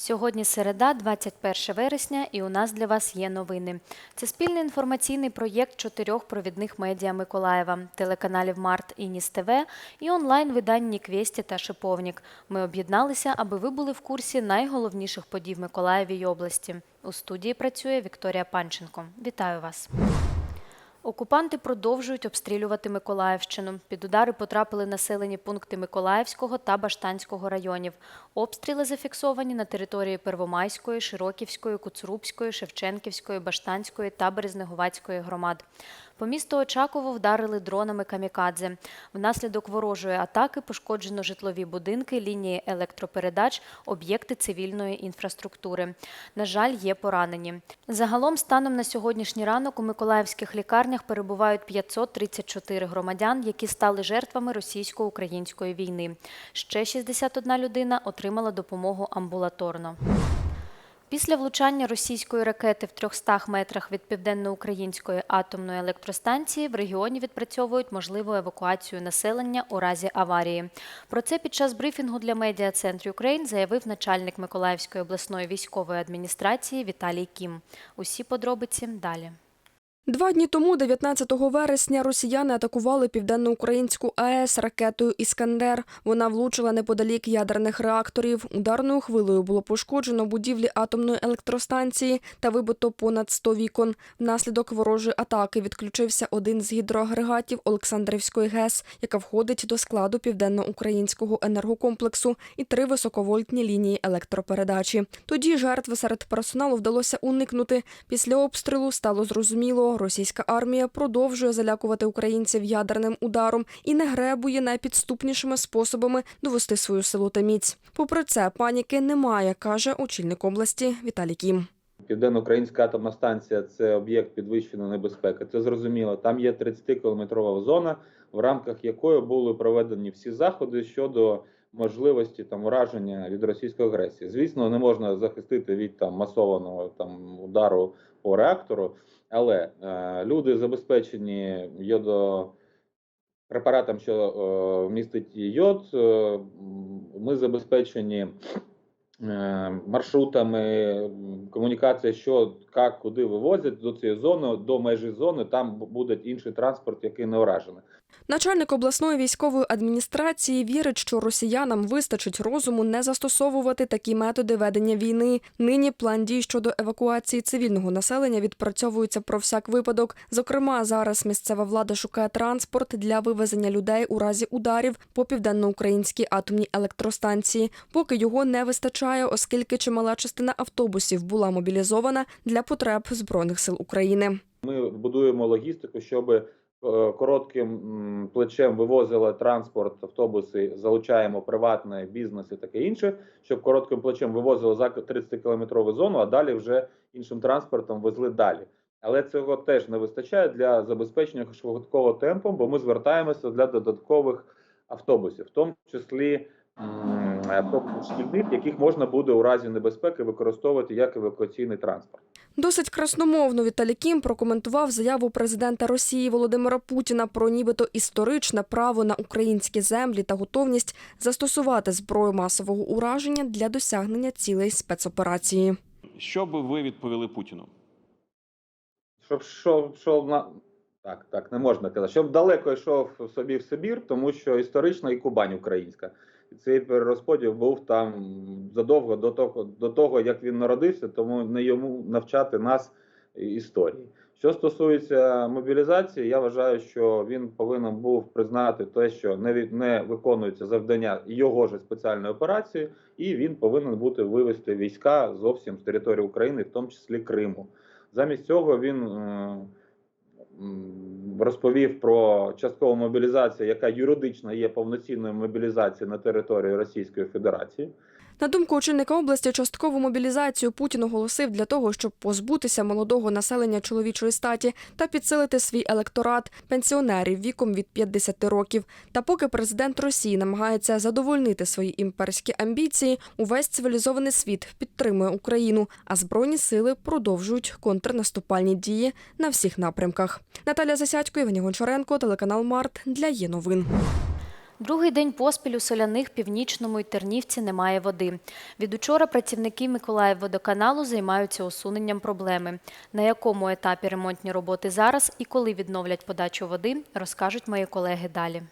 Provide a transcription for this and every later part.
Сьогодні середа, 21 вересня, і у нас для вас є новини. Це спільний інформаційний проєкт чотирьох провідних медіа Миколаєва, телеканалів Март і Ніс ТВ і онлайн-видань Ніквєсті та Шиповнік. Ми об'єдналися, аби ви були в курсі найголовніших подій в Миколаєві й області. У студії працює Вікторія Панченко. Вітаю вас. Окупанти продовжують обстрілювати Миколаївщину. Під удари потрапили населені пункти Миколаївського та Баштанського районів. Обстріли зафіксовані на території Первомайської, Широківської, Куцрубської, Шевченківської, Баштанської та Березнеговацької громад. По місту Очаково вдарили дронами камікадзе. Внаслідок ворожої атаки пошкоджено житлові будинки, лінії електропередач, об'єкти цивільної інфраструктури. На жаль, є поранені. Загалом, станом на сьогоднішній ранок у миколаївських лікарнях перебувають 534 громадян, які стали жертвами російсько-української війни. Ще 61 людина отримала допомогу амбулаторно. Після влучання російської ракети в 300 метрах від південноукраїнської атомної електростанції в регіоні відпрацьовують можливу евакуацію населення у разі аварії. Про це під час брифінгу для медіа центру Україн заявив начальник Миколаївської обласної військової адміністрації Віталій Кім. Усі подробиці далі. Два дні тому, 19 вересня, росіяни атакували південноукраїнську АЕС ракетою Іскандер. Вона влучила неподалік ядерних реакторів. Ударною хвилею було пошкоджено будівлі атомної електростанції та вибито понад 100 вікон. Внаслідок ворожої атаки відключився один з гідроагрегатів Олександрівської ГЕС, яка входить до складу південноукраїнського енергокомплексу, і три високовольтні лінії електропередачі. Тоді жертви серед персоналу вдалося уникнути. Після обстрілу стало зрозуміло, російська армія продовжує залякувати українців ядерним ударом і не гребує найпідступнішими способами довести свою силу та міць. Попри це, паніки немає, каже очільник області Віталій Кім. Південно-українська атомна станція це об'єкт підвищеної небезпеки. Це зрозуміло. Там є 30-кілометрова зона, в рамках якої були проведені всі заходи щодо можливості там ураження від російської агресії. Звісно, не можна захистити від там масованого там удару по реактору, але е, люди забезпечені йодо препаратом, що е, містить йод. Е, ми забезпечені е, маршрутами комунікація, що як, куди вивозять до цієї зони, до межі зони. Там буде інший транспорт, який не уражений. Начальник обласної військової адміністрації вірить, що росіянам вистачить розуму не застосовувати такі методи ведення війни. Нині план дій щодо евакуації цивільного населення відпрацьовується про всяк випадок. Зокрема, зараз місцева влада шукає транспорт для вивезення людей у разі ударів по південноукраїнській атомній електростанції. Поки його не вистачає, оскільки чимала частина автобусів була мобілізована для потреб збройних сил України. Ми будуємо логістику, щоб е, коротким плечем вивозили транспорт, автобуси, залучаємо приватний бізнес і таке інше, щоб коротким плечем вивозили за 30-кілометрову зону, а далі вже іншим транспортом везли далі. Але цього теж не вистачає для забезпечення швидкого темпу, бо ми звертаємося для додаткових автобусів, в тому числі м, шкільних, яких можна буде у разі небезпеки використовувати як евакуаційний транспорт. Досить красномовно Віталій Кім прокоментував заяву президента Росії Володимира Путіна про нібито історичне право на українські землі та готовність застосувати зброю масового ураження для досягнення цілей спецоперації. Що би ви відповіли Путіну? щоб йшов, йшов на так, так, не можна казати, щоб далеко йшов собі в Сибір, тому що історична і Кубань українська. Цей перерозподіл був там задовго до того, до того, як він народився, тому не йому навчати нас історії. Що стосується мобілізації, я вважаю, що він повинен був признати те, що не від не виконується завдання його ж спеціальної операції, і він повинен бути вивести війська зовсім з території України, в тому числі Криму. Замість цього він е, розповів про часткову мобілізацію, яка юридично є повноцінною мобілізацією на території Російської Федерації. На думку очільника області, часткову мобілізацію Путін оголосив для того, щоб позбутися молодого населення чоловічої статі та підсилити свій електорат пенсіонерів віком від 50 років. Та поки президент Росії намагається задовольнити свої імперські амбіції, увесь цивілізований світ підтримує Україну, а збройні сили продовжують контрнаступальні дії на всіх напрямках. Наталя Засядько, Євгеній Гончаренко, телеканал Март для є новин. Другий день поспіль у соляних північному і Тернівці немає води. Від учора працівники Миколаївводоканалу займаються усуненням проблеми. На якому етапі ремонтні роботи зараз і коли відновлять подачу води, розкажуть мої колеги далі.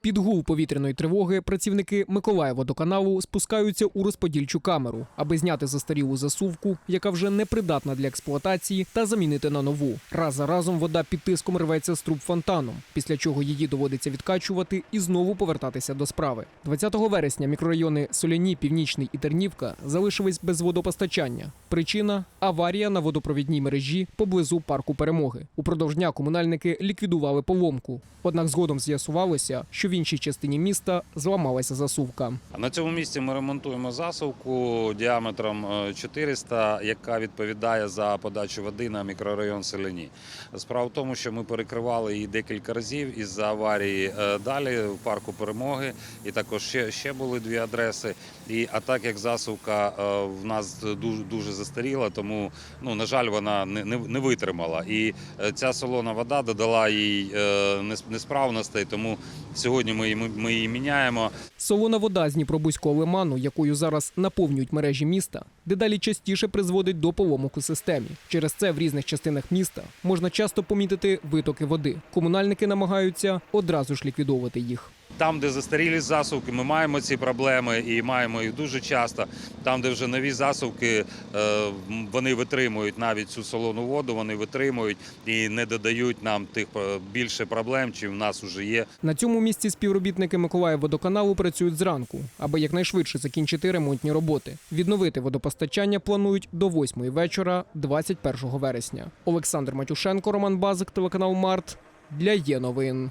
Під гул повітряної тривоги працівники Миколаєводоканалу спускаються у розподільчу камеру, аби зняти застарілу засувку, яка вже не придатна для експлуатації, та замінити на нову. Раз за разом вода під тиском рветься з труб фонтаном, після чого її доводиться відкачувати і знову повертатися до справи. 20 вересня мікрорайони Соляні, Північний і Тернівка залишились без водопостачання. Причина аварія на водопровідній мережі поблизу парку перемоги. Упродовж дня комунальники ліквідували поломку. Однак згодом з'ясувалося, що в іншій частині міста зламалася засувка. На цьому місці ми ремонтуємо засувку діаметром е, 400, яка відповідає за подачу води на мікрорайон Селені. Справа в тому, що ми перекривали її декілька разів із-за аварії е, далі в парку перемоги, і також ще, ще були дві адреси. І а так як засувка е, в нас дуже дуже застаріла, тому ну на жаль, вона не, не, не витримала. І е, ця солона вода додала їй е, нес- несправностей, тому сьогодні ми, її- ми її міняємо. Солона вода з Дніпробузького лиману, якою зараз наповнюють мережі міста, дедалі частіше призводить до поломок у системі. Через це в різних частинах міста можна часто помітити витоки води. Комунальники намагаються одразу ж ліквідовувати їх. Там, де застарілі засувки, ми маємо ці проблеми і маємо їх дуже часто. Там, де вже нові засувки, е, вони витримують навіть цю солону воду, вони витримують і не додають нам тих е, більше проблем, чим в нас вже є. На цьому місці співробітники Миколаївводоканалу працюють зранку, аби якнайшвидше закінчити ремонтні роботи. Відновити водопостачання планують до 8 вечора, 21 вересня. Олександр Матюшенко, Роман Базик, телеканал Март для є новин.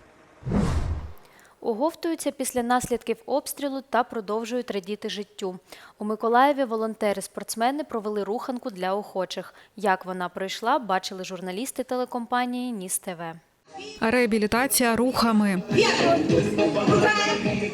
Оговтуються після наслідків обстрілу та продовжують радіти життю. У Миколаєві волонтери-спортсмени провели руханку для охочих. Як вона пройшла, бачили журналісти телекомпанії Ніс ТВ. Реабілітація рухами.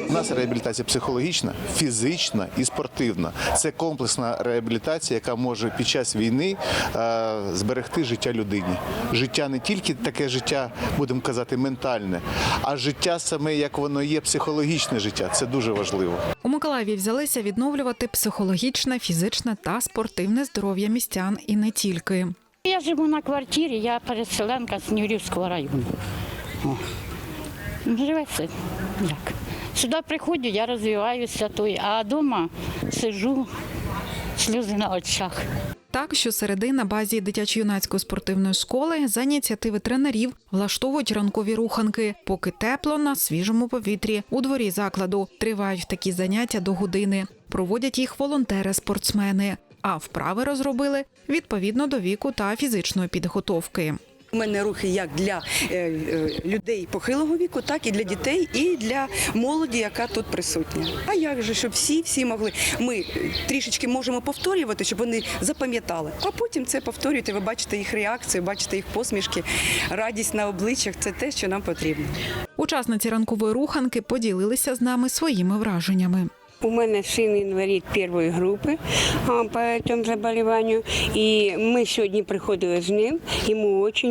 У нас реабілітація психологічна, фізична і спортивна. Це комплексна реабілітація, яка може під час війни е, зберегти життя людині. Життя не тільки таке життя, будемо казати, ментальне, а життя саме як воно є, психологічне життя. Це дуже важливо. У Миколаєві взялися відновлювати психологічне, фізичне та спортивне здоров'я містян і не тільки. Я живу на квартирі, я переселенка з Нюрівського району. О. Живе все як. Сюди приходжу, я розвиваюся, той, а вдома сижу, сльози на очах. Так, що середи на базі дитячо-юнацької спортивної школи за ініціативи тренерів влаштовують ранкові руханки, поки тепло на свіжому повітрі. У дворі закладу тривають такі заняття до години. Проводять їх волонтери-спортсмени. А вправи розробили відповідно до віку та фізичної підготовки. У мене рухи як для е, е, людей похилого віку, так і для дітей, і для молоді, яка тут присутня. А як же, щоб всі всі могли. Ми трішечки можемо повторювати, щоб вони запам'ятали. А потім це повторюєте. Ви бачите їх реакцію, бачите їх посмішки, радість на обличчях. Це те, що нам потрібно. Учасниці ранкової руханки поділилися з нами своїми враженнями. У мене сын інвалід першої групи по цьому заболіванню. І ми сьогодні приходили з ним. Йому дуже,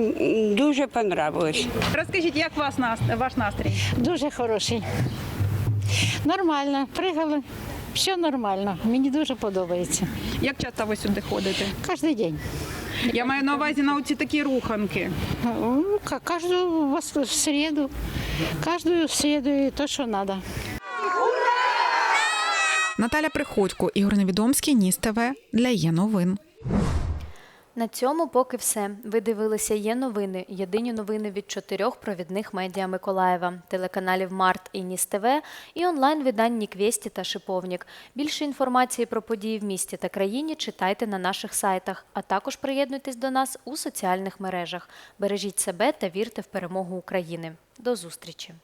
дуже понравилось. Розкажіть, як вас ваш настрій? Дуже хороший. Нормально, пригали, все нормально. Мені дуже подобається. Як часто ви сюди ходите? Кожен день. Я маю на увазі на оці такі руханки. Ну, Кожну середу, кожну середу і то, що треба. Наталя Приходько, Ігор Невідомський, Ніс ТВ для є новин. На цьому поки все. Ви дивилися є новини. Єдині новини від чотирьох провідних медіа Миколаєва, телеканалів Март і Ніс ТВ і онлайн-видань Ніквєсті та Шиповнік. Більше інформації про події в місті та країні читайте на наших сайтах, а також приєднуйтесь до нас у соціальних мережах. Бережіть себе та вірте в перемогу України. До зустрічі!